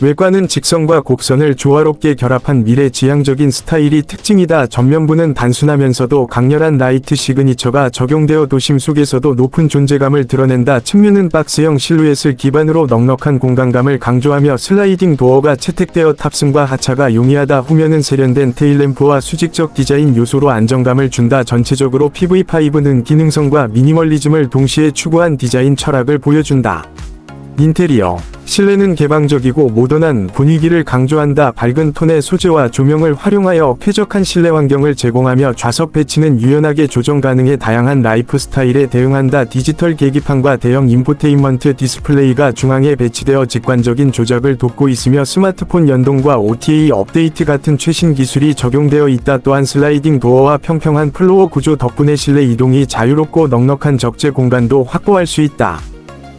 외관은 직선과 곡선을 조화롭게 결합한 미래지향적인 스타일이 특징이다. 전면부는 단순하면서도 강렬한 라이트 시그니처가 적용되어 도심 속에서도 높은 존재감을 드러낸다. 측면은 박스형 실루엣을 기반으로 넉넉한 공간감을 강조하며 슬라이딩 도어가 채택되어 탑승과 하차가 용이하다. 후면은 세련된 테일램프와 수직적 디자인 요소로 안정감을 준다. 전체적으로 PV5는 기능성과 미니멀리즘을 동시에 추구한 디자인 철학을 보여준다. 인테리어 실내는 개방적이고 모던한 분위기를 강조한다. 밝은 톤의 소재와 조명을 활용하여 쾌적한 실내 환경을 제공하며 좌석 배치는 유연하게 조정 가능해 다양한 라이프 스타일에 대응한다. 디지털 계기판과 대형 인포테인먼트 디스플레이가 중앙에 배치되어 직관적인 조작을 돕고 있으며 스마트폰 연동과 OTA 업데이트 같은 최신 기술이 적용되어 있다. 또한 슬라이딩 도어와 평평한 플로어 구조 덕분에 실내 이동이 자유롭고 넉넉한 적재 공간도 확보할 수 있다.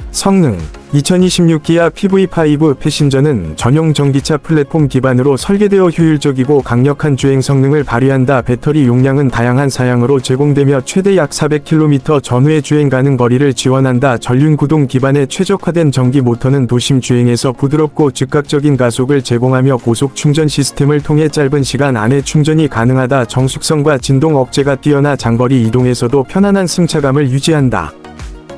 성능 2026 기아 PV5 패신저는 전용 전기차 플랫폼 기반으로 설계되어 효율적이고 강력한 주행 성능을 발휘한다. 배터리 용량은 다양한 사양으로 제공되며 최대 약 400km 전후의 주행 가능 거리를 지원한다. 전륜 구동 기반의 최적화된 전기 모터는 도심 주행에서 부드럽고 즉각적인 가속을 제공하며 고속 충전 시스템을 통해 짧은 시간 안에 충전이 가능하다. 정숙성과 진동 억제가 뛰어나 장거리 이동에서도 편안한 승차감을 유지한다.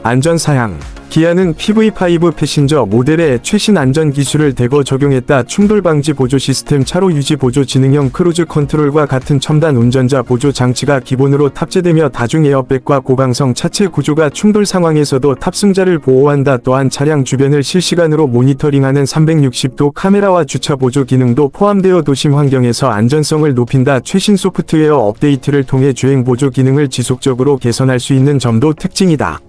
안전 사양 기아는 PV5 패신저 모델에 최신 안전 기술을 대거 적용했다. 충돌 방지 보조 시스템 차로 유지 보조 지능형 크루즈 컨트롤과 같은 첨단 운전자 보조 장치가 기본으로 탑재되며 다중 에어백과 고강성 차체 구조가 충돌 상황에서도 탑승자를 보호한다. 또한 차량 주변을 실시간으로 모니터링하는 360도 카메라와 주차 보조 기능도 포함되어 도심 환경에서 안전성을 높인다. 최신 소프트웨어 업데이트를 통해 주행 보조 기능을 지속적으로 개선할 수 있는 점도 특징이다.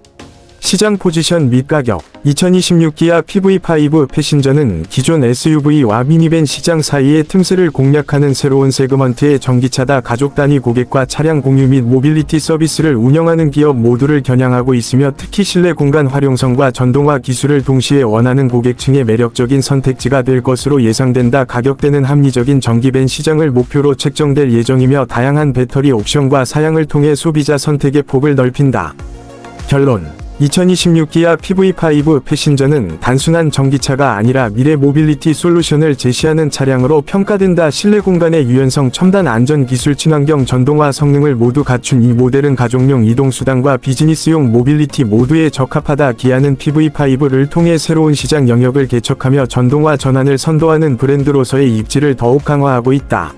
시장 포지션 및 가격. 2026 기아 PV5 패신저는 기존 SUV와 미니밴 시장 사이의 틈새를 공략하는 새로운 세그먼트의 전기차다 가족 단위 고객과 차량 공유 및 모빌리티 서비스를 운영하는 기업 모두를 겨냥하고 있으며 특히 실내 공간 활용성과 전동화 기술을 동시에 원하는 고객층의 매력적인 선택지가 될 것으로 예상된다. 가격대는 합리적인 전기밴 시장을 목표로 책정될 예정이며 다양한 배터리 옵션과 사양을 통해 소비자 선택의 폭을 넓힌다. 결론 2026 기아 PV5 패신저는 단순한 전기차가 아니라 미래 모빌리티 솔루션을 제시하는 차량으로 평가된다. 실내 공간의 유연성, 첨단 안전 기술, 친환경 전동화 성능을 모두 갖춘 이 모델은 가족용 이동수단과 비즈니스용 모빌리티 모두에 적합하다. 기아는 PV5를 통해 새로운 시장 영역을 개척하며 전동화 전환을 선도하는 브랜드로서의 입지를 더욱 강화하고 있다.